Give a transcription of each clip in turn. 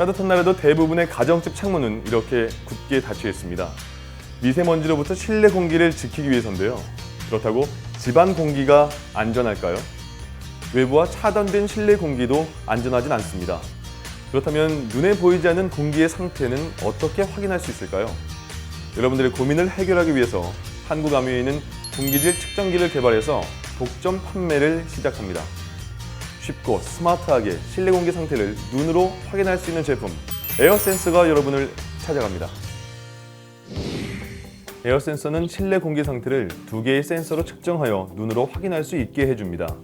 따뜻한 날에도 대부분의 가정집 창문은 이렇게 굳게 닫혀 있습니다. 미세먼지로부터 실내 공기를 지키기 위해서인데요. 그렇다고 집안 공기가 안전할까요? 외부와 차단된 실내 공기도 안전하진 않습니다. 그렇다면 눈에 보이지 않는 공기의 상태는 어떻게 확인할 수 있을까요? 여러분들의 고민을 해결하기 위해서 한국암유에는 공기질 측정기를 개발해서 독점 판매를 시작합니다. 쉽고 스마트하게 실내 공기 상태를 눈으로 확인할 수 있는 제품 에어센서가 여러분을 찾아갑니다. 에어센서는 실내 공기 상태를 두 개의 센서로 측정하여 눈으로 확인할 수 있게 해줍니다.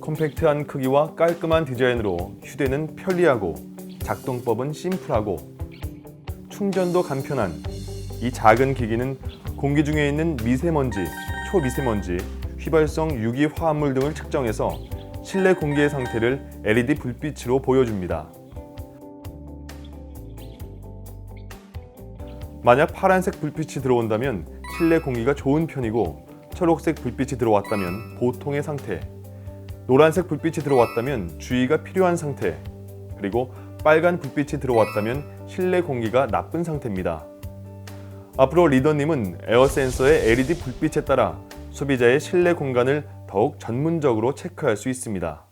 컴팩트한 크기와 깔끔한 디자인으로 휴대는 편리하고 작동법은 심플하고 충전도 간편한 이 작은 기기는 공기 중에 있는 미세먼지, 초미세먼지, 휘발성 유기 화합물 등을 측정해서 실내 공기의 상태를 LED 불빛으로 보여줍니다. 만약 파란색 불빛이 들어온다면 실내 공기가 좋은 편이고 초록색 불빛이 들어왔다면 보통의 상태, 노란색 불빛이 들어왔다면 주의가 필요한 상태, 그리고 빨간 불빛이 들어왔다면 실내 공기가 나쁜 상태입니다. 앞으로 리더님은 에어 센서의 LED 불빛에 따라 소비자의 실내 공간을 더욱 전문적으로 체크할 수 있습니다.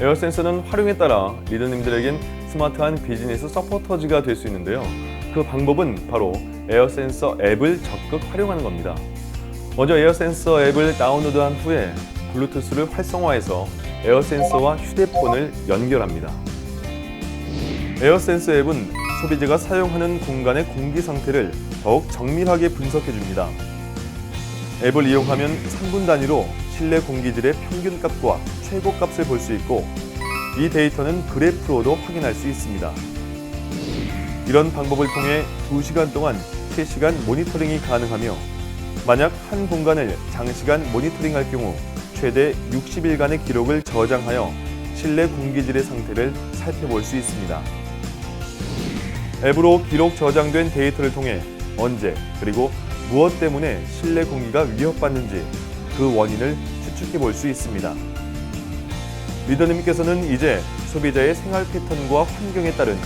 에어센서는 활용에 따라 리더님들에겐 스마트한 비즈니스 서포터즈가 될 수 있는데요. 그 방법은 바로 에어센서 앱을 적극 활용하는 겁니다. 먼저 에어센서 앱을 다운로드한 후에 블루투스를 활성화해서 에어센서와 휴대폰을 연결합니다. 에어센서 앱은 소비자가 사용하는 공간의 공기 상태를 더욱 정밀하게 분석해 줍니다. 앱을 이용하면 3분 단위로 실내 공기질의 평균 값과 최고 값을 볼 수 있고 이 데이터는 그래프로도 확인할 수 있습니다. 이런 방법을 통해 2시간 동안 실시간 모니터링이 가능하며 만약 한 공간을 장시간 모니터링할 경우 최대 60일간의 기록을 저장하여 실내 공기질의 상태를 살펴볼 수 있습니다. 앱으로 기록 저장된 데이터를 통해 언제 그리고 무엇 때문에 실내 공기가 위협받는지 그 원인을 추측해 볼 수 있습니다. 리더님께서는 이제 소비자의 생활 패턴과 환경에 따른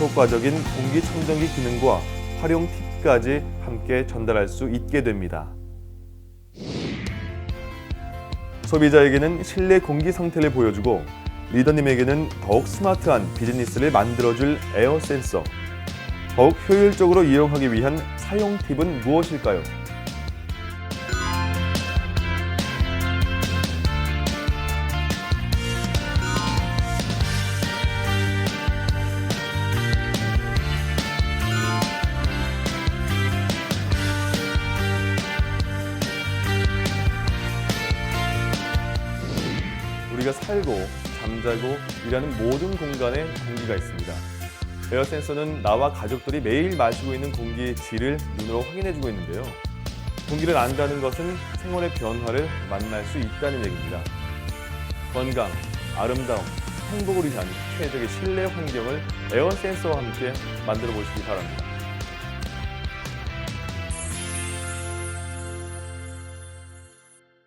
효과적인 공기청정기 기능과 활용 팁까지 함께 전달할 수 있게 됩니다. 소비자에게는 실내 공기 상태를 보여주고 리더님에게는 더욱 스마트한 비즈니스를 만들어줄 에어 센서. 더욱 효율적으로 이용하기 위한 사용 팁은 무엇일까요? 우리가 살고 잠자고 일하는 모든 공간에 공기가 있습니다. 에어 센서는 나와 가족들이 매일 마시고 있는 공기의 질을 눈으로 확인해주고 있는데요. 공기를 안다는 것은 생활의 변화를 만날 수 있다는 얘기입니다. 건강, 아름다움, 행복을 위한 최적의 실내 환경을 에어 센서와 함께 만들어 보시기 바랍니다.